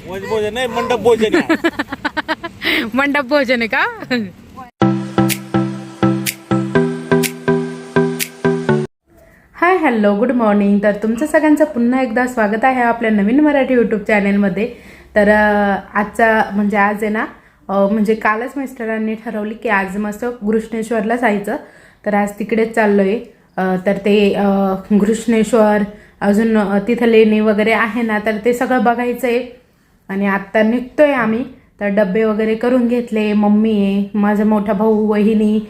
भोजन नाही मंडप भोजन आहे. मंडप भोजन आहे का? Hi hello good morning. तर तुमचं सगळ्यांचं पुन्हा एकदा स्वागत आहे आपल्या नवीन मराठी यूट्यूब चॅनेलमध्ये तर आजचा म्हणजे आज आहे ना म्हणजे कालच मिस्टरांनी ठरवली की आज मस्त घृष्णेश्वरला जायचं. तर आज तिकडेच चाललो आहे तर ते घृष्णेश्वर अजून तिथं लेणी वगैरे आहे ना तर ते सगळं बघायचं आहे आणि आत्ता निघतोय आम्ही. तर डबे वगैरे करून घेतले. मम्मी आहे माझा मोठा भाऊ वहिनी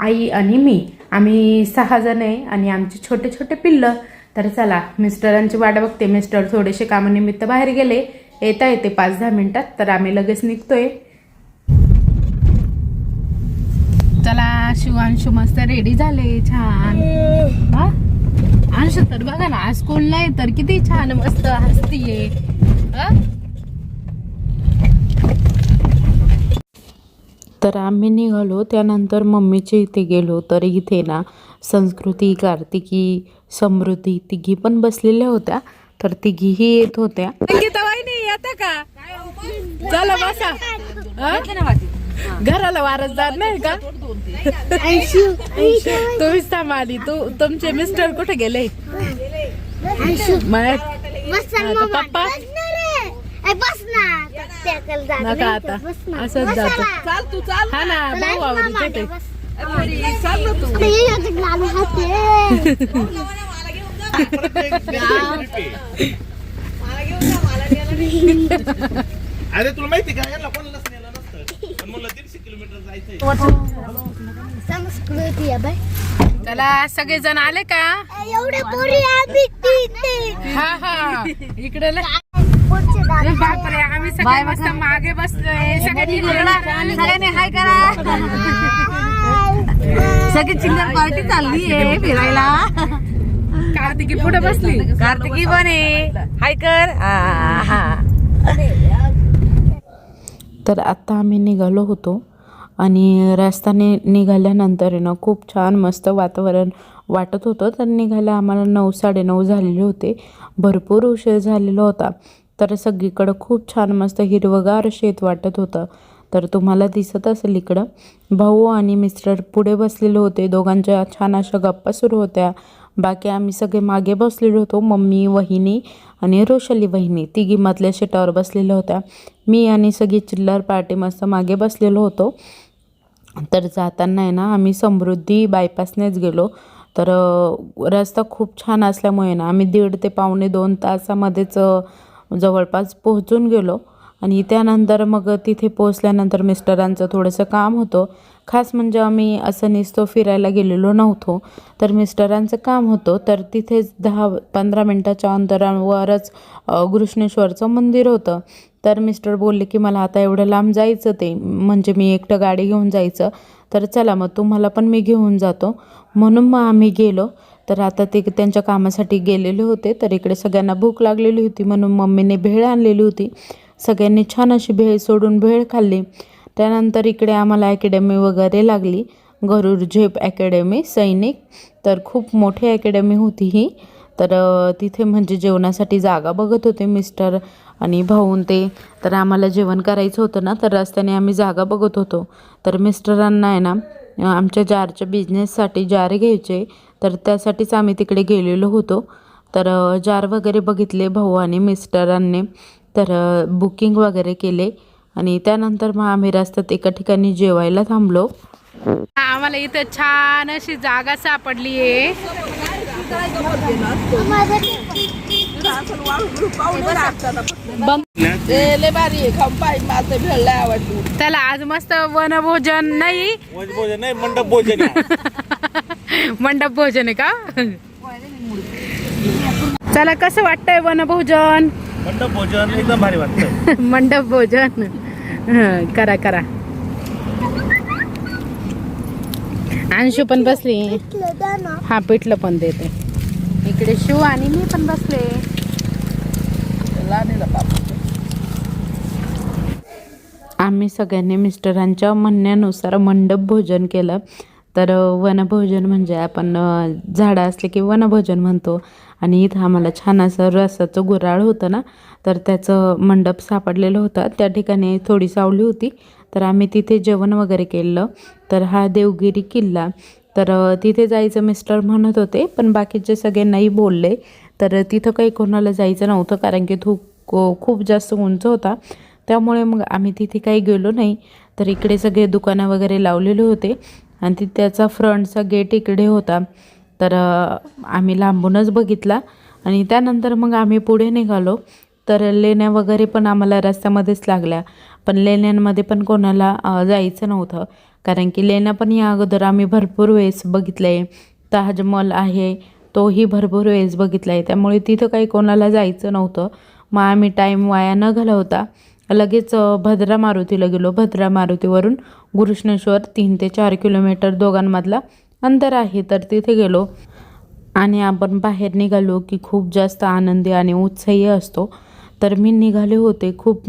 आई आणि मी. आम्ही सहा जण आहे आणि आमचे छोटे छोटे पिल्लं. तर चला मिस्टरांची वाट बघते. मिस्टर थोडेसे कामानिमित्त बाहेर गेले. येता येते पाच दहा मिनिटात. तर आम्ही लगेच निघतोय. चला शिवांशु मस्त रेडी झाले. छान. हा? अंशू तर बघा ना आज कोणला आहे तर किती छान मस्त हसतीये. तर आम्ही निघालो. त्यानंतर मम्मीच्या इथे गेलो. तर इथे ना संस्कृती कार्तिकी समृद्धी तिघी पण बसलेल्या होत्या. तर तिघीही येत होत्या. चला बसा. हा? घराला वारसदार नाही का? तुम्हीच थांबा आली तू तुमचे मिस्टर कुठे गेले? पप्पा? नका आता. असंच जातो. चाल तू चाल. हा ना भाऊ आवडते ते. अरे, चाल ना तू. अरे तुला माहिती का यांना कोणालाच नेलं नसतं. पण दीडशे किलोमीटर जायचंय. संस्कृती आहे बाई. चला सगळे जण आले का? एवढे पोरी आम्ही तीन हा हा. इकडे बापरे आम्ही सगळे मस्त मागे बसलोय सगळ्यांनी सगळ्यांनी हाय करा सगळी चिल्लर पार्टी चालली आहे फिरायला कार्तिकी पुढे बसली कार्तिकी पण आहे हाय कर तर आत्ता आम्ही निघालो होतो आणि रस्त्याने निघाल्यानंतर ना खूप छान मस्त वातावरण वाटत होतं. तर निघायला आम्हाला नऊ साडेनऊ झालेले होते. भरपूर उशीर झालेला होता. तर सगळीकडं खूप छान मस्त हिरवगार शेत वाटत होतं. तर तुम्हाला दिसत असेल इकडं भाऊ आणि मिस्टर पुढे बसलेले होते. दोघांच्या छान अशा गप्पा सुरू होत्या. बाकी आम्ही सगळे मागे बसलेलो होतो मम्मी वहिनी आणि रोशली वहिनी. तिघी मधल्या शेटावर बसलेल्या होत्या. मी आणि सगळी चिल्लर पार्टी मस्त मागे बसलेलो होतो. तर जाताना आहे ना आम्ही समृद्धी बायपासनेच गेलो. तर रस्ता खूप छान असल्यामुळे ना आम्ही दीड ते पावणे दोन तासामध्येच जवळपास पोहोचून गेलो. आणि त्यानंतर मग तिथे पोहोचल्यानंतर मिस्टरांचं थोडंसं काम होतं. खास म्हणजे आम्ही असं निसतो फिरायला गेलेलो नव्हतो. तर मिस्टरांचं काम होतं. तर तिथेच दहा पंधरा मिनटाच्या अंतरावरच घृष्णेश्वरचं मंदिर होतं. तर मिस्टर बोलले की मला आता एवढं लांब जायचं ते. म्हणजे मी एकटं गाडी घेऊन जायचं. तर चला मग तुम्हाला पण मी घेऊन जातो. म्हणून मग आम्ही गेलो. तर आता ते त्यांच्या कामासाठी गेलेले होते तर इकडे सगळ्यांना भूक लागलेली होती म्हणून मम्मीने भेळ आणलेली होती. सगळ्यांनी छान अशी भेळ सोडून भेळ खाल्ली. त्यानंतर इकडे आम्हाला अकॅडमी वगैरे लागली. गरुड झेप अकॅडमी सैनिक तर खूप मोठी अकॅडमी होती ही. तर तिथे म्हणजे जेवणासाठी जागा बघत होते मिस्टर आणि भाऊन ते. तर आम्हाला जेवण करायचं होतं ना तर रस्त्याने आम्ही जागा बघत होतो. तर मिस्टरांना आहे ना आमच्या जारच्या बिझनेससाठी जार घ्यायचे. तर त्यासाठीच आम्ही तिकडे गेलेलो होतो. तर जार वगैरे बघितले भाऊ आणि मिस्टरांनी तर बुकिंग वगैरे केले. आणि त्यानंतर मग आम्ही रस्त्यात एका ठिकाणी जेवायला थांबलो. आम्हाला इथं छान अशी जागा सापडली आहे भारी खाऊन माझं आवडतो चला आज मस्त वनभोजन नाही. भोजन नाही मंडप भोजन. मंडप भोजन आहे का? चला कसं वाटतंय वनभोजन? मंडप भोजन एकदम भारी वाटतं मंडप भोजन. हं, करा करा. अंशू पण बसली. हा पिठलं पण देते. इकडे शिव आणि मी पण बसले. आम्ही सगळ्यांनी मिस्टरांच्या म्हणण्यानुसार मंडप भोजन केलं. तर वनभोजन म्हणजे आपण झाडं असले की वनभोजन म्हणतो. आणि इथं आम्हाला छान असं रसाचं गुराळ होतं ना तर त्याचं मंडप सापडलेलं होतं. त्या ठिकाणी थोडी सावली होती. तर आम्ही तिथे जेवण वगैरे केलं. तर हा देवगिरी किल्ला तर तिथे जायचं मिस्टर म्हणत होते पण बाकीचे सगळे नाही बोलले. तर तिथं काही कोणाला जायचं नव्हतं कारण की तो खूप जास्त उंच होता. त्यामुळे मग आम्ही तिथे काही गेलो नाही. तर इकडे सगळे दुकानं वगैरे लावलेले होते आणि ती त्याचा फ्रंटचा गेट इकडे होता. तर आम्ही लांबूनच बघितला आणि त्यानंतर मग आम्ही पुढे निघालो. तर लेण्या वगैरे पण आम्हाला रस्त्यामध्येच लागल्या पण लेण्यांमध्ये पण कोणाला जायचं नव्हतं. कारण की लेण्या पण या अगोदर आम्ही भरपूर वेळेस बघितलं आहे ताजमहल आहे तोही भरपूर वेळेस बघितला आहे त्यामुळे तिथं काही कोणाला जायचं नव्हतं. मग आम्ही टाईम वाया न घालवता लगेच भद्रा मारुतीला गेलो. भद्रा मारुतीवरून गुरुष्णेश्वर तीन ते चार किलोमीटर दोघांमधला अंतर आहे तर तिथे गेलो. आणि आपण बाहेर निघालो की खूप जास्त आनंदी आणि उत्साही असतो. तर मी निघाले होते खूप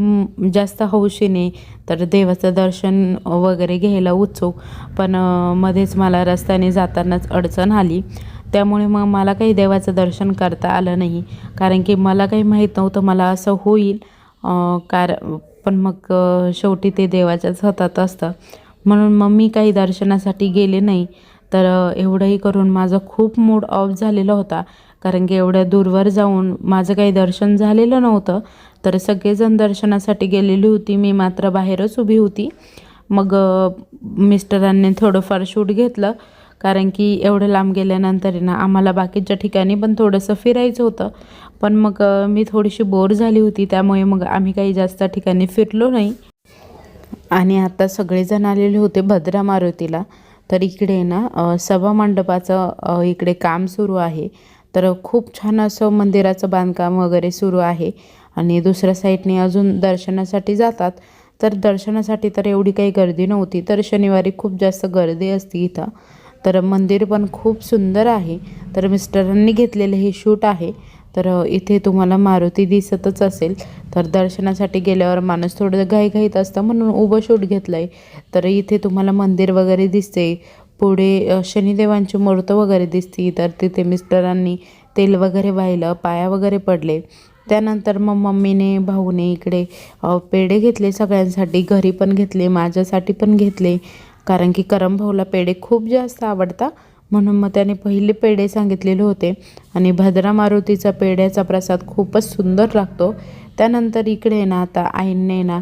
जास्त हौशीने. तर देवाचं दर्शन वगैरे घ्यायला उत्सुक. पण मध्येच मला रस्त्याने जातानाच अडचण आली. त्यामुळे मग मला काही देवाचं दर्शन करता आलं नाही. कारण की मला काही माहीत नव्हतं मला असं होईल. कार पण मग शेवटी ते देवाच्याच हातात असतं. म्हणून मग मी काही दर्शनासाठी गेले नाही. तर एवढंही करून माझा खूप मूड ऑफ झालेला होता. कारण की एवढ्या दूरवर जाऊन माझं काही दर्शन झालेलं नव्हतं तर सगळेजण दर्शनासाठी गेलेली होती. मी मात्र बाहेरच उभी होती. मग मिस्टरांनी थोडंफार शूट घेतलं कारण की एवढं लांब गेल्यानंतर आहे ना आम्हाला बाकीच्या ठिकाणी पण थोडंसं फिरायचं होतं. पण मग मी थोडीशी बोर झाली होती त्यामुळे मग आम्ही काही जास्त ठिकाणी फिरलो नाही. आणि आता सगळेजण आलेले होते भद्रा मारुतीला. तर इकडे ना सभा सभामंडपाचं इकडे काम सुरू आहे. तर खूप छान असं मंदिराचं बांधकाम वगैरे सुरू आहे. आणि दुसऱ्या साईडने अजून दर्शनासाठी जातात. तर दर्शनासाठी तर एवढी काही गर्दी नव्हती. तर शनिवारी खूप जास्त गर्दी असते इथं. तर मंदिर पण खूप सुंदर आहे. तर मिस्टरांनी घेतलेलं हे शूट आहे. तर इथे तुम्हाला मारुती दिसतच असेल. तर दर्शनासाठी गेल्यावर माणूस थोडं घाईघाईत असतं म्हणून उभं शूट घेतलं आहे तर इथे तुम्हाला मंदिर वगैरे दिसते पुढे शनिदेवांची मूर्त वगैरे दिसती तर तिथे मिस्टरांनी तेल वगैरे वाहिलं पाया वगैरे पडले. त्यानंतर मग मम्मीने भाऊने इकडे पेढे घेतले सगळ्यांसाठी घरी पण घेतले माझ्यासाठी पण घेतले. कारण की करम भाऊला पेढे खूप जास्त आवडतात म्हणून मग त्याने पहिले पेढे सांगितलेले होते. आणि भद्रा मारुतीचा पेढ्याचा प्रसाद खूपच सुंदर लागतो. त्यानंतर इकडे आहे ना आता आईंनी ना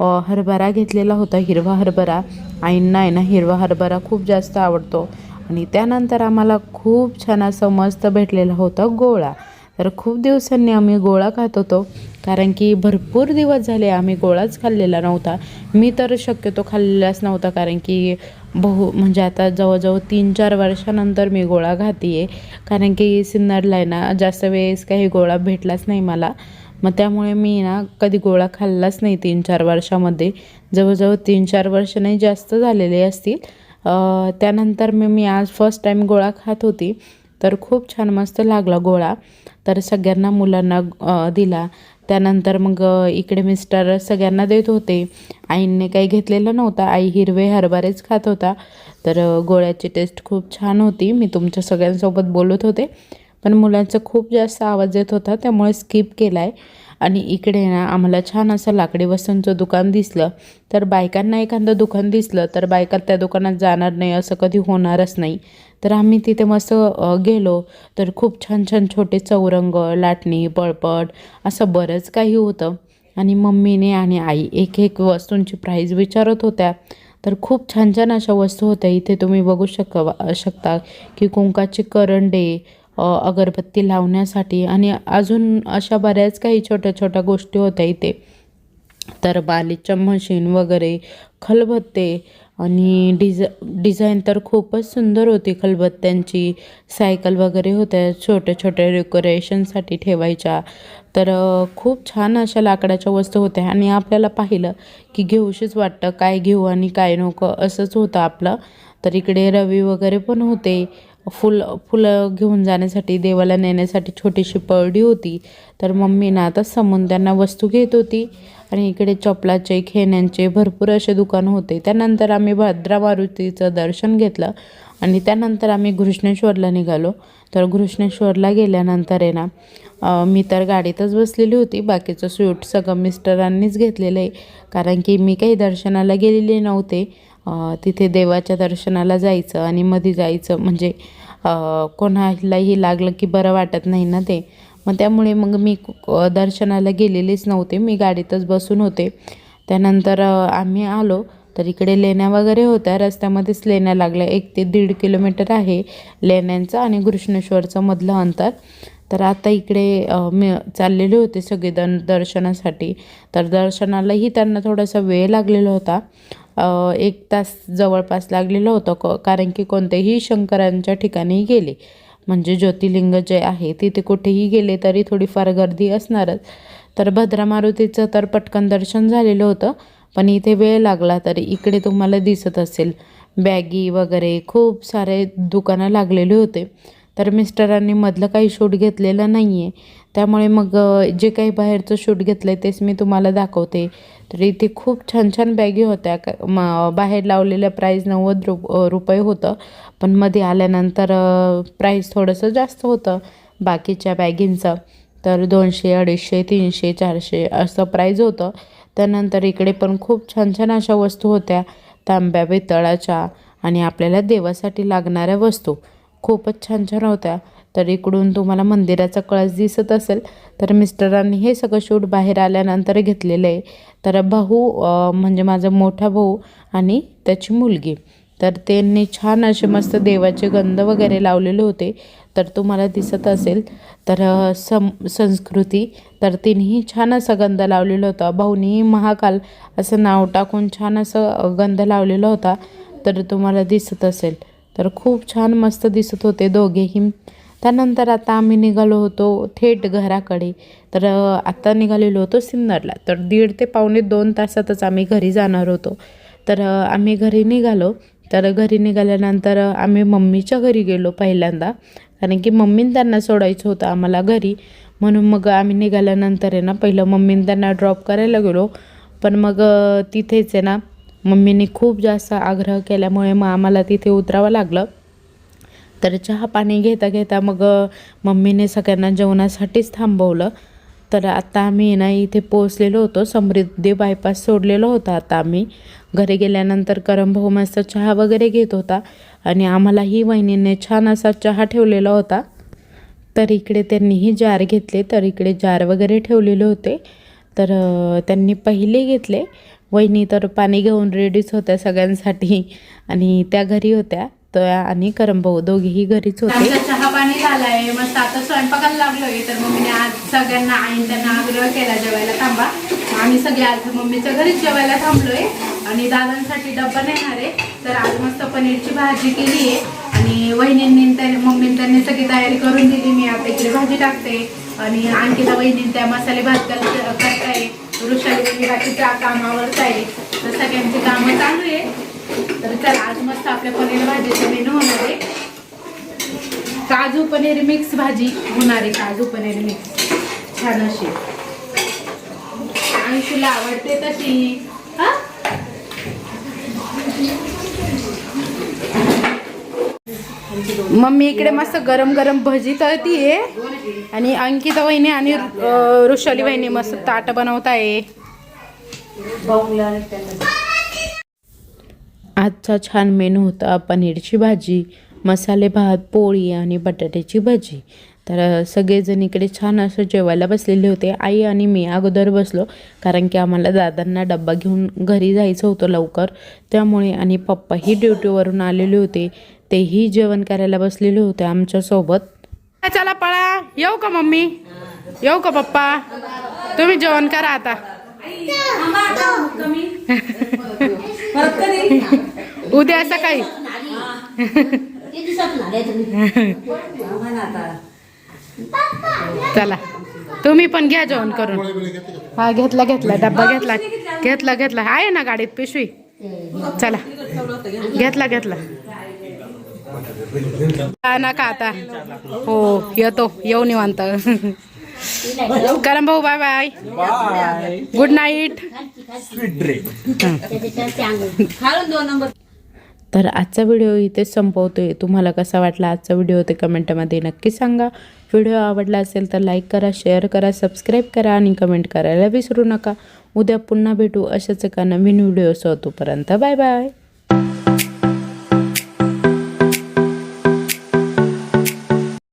हरभरा घेतलेला होता हिरवा हरभरा. आईंना आहे ना हिरवा हरभरा खूप जास्त आवडतो. आणि त्यानंतर आम्हाला खूप छान असं मस्त भेटलेला होता गोळा. तर खूप दिवसांनी आम्ही गोळा खात होतो. कारण की भरपूर दिवस झाले आम्ही गोळाच खाल्लेला नव्हता. मी तर शक्यतो खाल्लेलाच नव्हता कारण की बहु म्हणजे आता जवळजवळ तीन चार वर्षानंतर मी गोळा खाते आहे कारण की सिन्नरला आहे ना जास्त वेळेस काही गोळा भेटलाच नाही मला. मग त्यामुळे मी ना कधी गोळा खाल्लाच नाही तीन चार वर्षामध्ये. जवळजवळ तीन चार वर्ष नाही जास्त झालेले असतील. त्यानंतर मी मी आज फर्स्ट टाईम गोळा खात होती. तर खूप छान मस्त लागला गोळा. तर सगळ्यांना मुलांना दिला. त्यानंतर मग इकडे मिस्टर सगळ्यांना देत होते. आईंनी काही घेतलेलं नव्हतं. आई हिरवे हरभरेच खात होता. तर गोळ्याची टेस्ट खूप छान होती. मी तुमच्या सगळ्यांसोबत बोलत होते. पण मुलांचा खूप जास्त आवाज येत होता त्यामुळे स्किप केला आहे आणि इकडे ना आम्हाला छान असं लाकडी वस्तूंचं दुकान दिसलं. तर बायकांना एखादं दुकान दिसलं तर बायका त्या दुकानात जाणार नाही असं कधी होणारच नाही. तर आम्ही तिथे मस्त गेलो. तर खूप छान छान छोटे चौरंग लाटणी पळपट असं बरंच काही होतं. आणि मम्मीने आणि आई एक एक वस्तूंची प्राईज विचारत होत्या. तर खूप छान छान अशा वस्तू होत्या. इथे तुम्ही बघू शक शकता की कुंकाचे करंडे अगरबत्ती लावण्यासाठी. आणि अजून अशा बऱ्याच काही छोट्या छोट्या गोष्टी होत्या इथे. तर बालीच्या मशीन वगैरे खलबत्ते आणि डिझ डिझाईन तर खूपच सुंदर होती खलबत्त्यांची. सायकल वगैरे होत्या छोट्या छोट्या डेकोरेशनसाठी ठेवायच्या. तर खूप छान अशा लाकडाच्या वस्तू होत्या. आणि आपल्याला पाहिलं की घेऊशीच वाटतं काय घेऊ आणि काय नको असंच होतं आपलं. तर इकडे रवी वगैरे पण होते. फुल फुलं घेऊन जाण्यासाठी देवाला नेण्यासाठी छोटीशी पळडी होती. तर मम्मी ना आता समुद्रांना त्यांना वस्तू घेत होती आणि इकडे चपलाचे खेण्यांचे भरपूर असे दुकान होते. त्यानंतर आम्ही भद्रा मारुतीचं दर्शन घेतलं आणि त्यानंतर आम्ही घृष्णेश्वरला निघालो. तर घृष्णेश्वरला गेल्यानंतर आहे ना मी तर गाडीतच बसलेली होती. बाकीचं स्वीट सगळं मिस्टरांनीच घेतलेलं आहे. कारण की मी काही दर्शनाला गेलेले नव्हते. तिथे देवाच्या दर्शनाला जायचं आणि मध्ये जायचं. म्हणजे कोणालाही लागलं की बरं वाटत नाही ना ते. मग त्यामुळे मग मी दर्शनाला गेलेलेच नव्हते. मी गाडीतच बसून होते. त्यानंतर आम्ही आलो. तर इकडे लेण्या वगैरे होत्या. रस्त्यामध्येच लेण्या लागल्या. एक ते दीड किलोमीटर आहे लेण्यांचं आणि कृष्णेश्वरचं मधलं अंतर. तर आता इकडे मी चाललेले होते सगळे द दर्शनासाठी. तर दर्शनालाही त्यांना थोडासा वेळ लागलेला होता. एक तास जवळपास लागलेलं होतं क कारण की कोणत्याही शंकरांच्या ठिकाणी गेले. म्हणजे ज्योतिर्लिंग जे आहे तिथे कुठेही गेले तरी थोडीफार गर्दी असणारच. तर भद्रा मारुतीचं तर पटकन दर्शन झालेलं होतं पण इथे वेळ लागला तर इकडे तुम्हाला दिसत असेल. बॅगी वगैरे खूप सारे दुकानं लागलेले होते. तर मिस्टरांनी मधलं काही शूट घेतलेलं नाही आहे त्यामुळे मग जे काही बाहेरचं शूट घेतलं आहे तेच मी तुम्हाला दाखवते. तर इथे खूप छान छान बॅगी होत्या. का म बाहेर लावलेल्या प्राईज नव्वद रु रुपये होतं. पण मध्ये आल्यानंतर प्राईस थोडंसं जास्त होतं बाकीच्या बॅगींचं. तर दोनशे अडीचशे तीनशे चारशे असं प्राईज होतं. त्यानंतर इकडे पण खूप छान छान अशा वस्तू होत्या. तांब्या पितळाच्या आणि आपल्याला देवासाठी लागणाऱ्या वस्तू. खूपच छान छान होत्या. तर इकडून तुम्हाला मंदिराचा कळस दिसत असेल. तर मिस्टरांनी हे सगळं शूट बाहेर आल्यानंतर घेतलेलं आहे. तर भाऊ म्हणजे माझा मोठा भाऊ आणि त्याची मुलगी. तर त्यांनी छान असे मस्त देवाचे गंध वगैरे लावलेले होते. तर तुम्हाला दिसत असेल. तर सम संस्कृती. तर तिनेही छान असा गंध लावलेला होता. भाऊनीही महाकाल असं नाव टाकून छान असं गंध लावलेला होता. तर तुम्हाला दिसत असेल. तर खूप छान मस्त दिसत होते दोघेही. त्यानंतर आता आम्ही निघालो होतो थेट घराकडे. तर आत्ता आता निघालेलो होतो सिन्नरला. तर दीड ते पावणे दोन तासातच आम्ही घरी जाणार होतो. तर आम्ही घरी निघालो. तर घरी निघाल्यानंतर आम्ही मम्मीच्या घरी गेलो पहिल्यांदा. कारण की मम्मीने त्यांना सोडायचं होतं आम्हाला घरी. म्हणून मग आम्ही निघाल्यानंतर आहे ना पहिलं मम्मीने त्यांना ड्रॉप करायला गेलो. पण मग तिथेच आहे ना मम्मीने खूप जास्त आग्रह केल्यामुळे मग आम्हाला तिथे उतरावं लागलं. तर चहा पाणी घेता घेता मग मम्मीने सगळ्यांना जेवणासाठीच थांबवलं. तर आता आम्ही ना इथे पोचलेलो होतो. समृद्धी बायपास सोडलेलो होता आता आम्ही. घरी गेल्यानंतर करमभाऊ मस्त चहा वगैरे घेत होता. आणि आम्हालाही वहिनीने छान असा चहा ठेवलेला होता. तर इकडे त्यांनीही जार घेतले. तर इकडे जार वगैरे ठेवलेले होते. तर त्यांनी पहिले घेतले. वहिनी तर पाणी घेऊन रेडीच होत्या सगळ्यांसाठी आणि त्या घरी होत्या. त्या आणि करंभाऊ दोघेही घरीच होते. चहा पाणी झालाय. मस्त आता स्वयंपाकाला लागलोय. तर मम्मीने आज सगळ्यांना आईन त्यांना आग्रह केला जेवायला थांबा. आम्ही सगळे आज मम्मीच्या घरीच जेवायला थांबलोय. आणि दादांसाठी डब्बा नेणार आहे. तर आज मस्त पनीरची भाजी केली आहे. आणि वहिनींनी त्याने मम्मीने त्यांनी सगळी तयारी करून दिली. मी आता इकडे भाजी टाकते. आणि आणखी त्या वहिनी त्या मसाले भात करताय. वृषाली वहिनी बाकीच्या कामावरच आहे तर सगळ्यांची कामं चालू आहे. तर चला आज मस्त आपल्या पनीर भाजीचं मेनू होणार आहे काजू पनीर मिक्स भाजी होणार आहे काजू पनीर मिक्स. छान अशी. आणि तुला आवडते तशी. हा? मम्मी इकडे मस्त गरम गरम भजी तळतीये. आणि अंकिता वहिनी आणि ऋषाली वहिनी मस्त ताट बनवत आहे आजचा छान मेनू होता पनीरची भाजी मसाले भात पोळी आणि बटाट्याची भाजी. तर सगळेजण इकडे छान असं जेवायला बसलेले होते. आई आणि मी अगोदर बसलो कारण की आम्हाला दादांना डब्बा घेऊन घरी जायचं होतं लवकर. त्यामुळे आणि पप्पाही ड्युटीवरून आलेले होते. तेही जेवण करायला बसलेले होते आमच्यासोबत. चला पळा. येऊ का मम्मी? येऊ का पप्पा? तुम्ही जेवण करा आता. उद्या सकाळी. चला. तुम्ही पण घ्या जेवण करून. हा घेतला घेतला. डब्बा घेतला. घेतला घेतला. आहे ना गाडीत पिशवी? चला. घेतला घेतला. नका आता? हो येतो येऊ निवांत. करम भाऊ बाय बाय गुड नाईट तर आजचा व्हिडिओ इथेच संपवतोय. तुम्हाला कसा वाटला आजचा व्हिडिओ ते कमेंटमध्ये नक्की सांगा. व्हिडिओ आवडला असेल तर लाईक करा शेअर करा सबस्क्राईब करा आणि कमेंट करायला विसरू नका. उद्या पुन्हा भेटू अशाच एका नवीन व्हिडिओसह तोपर्यंत बाय बाय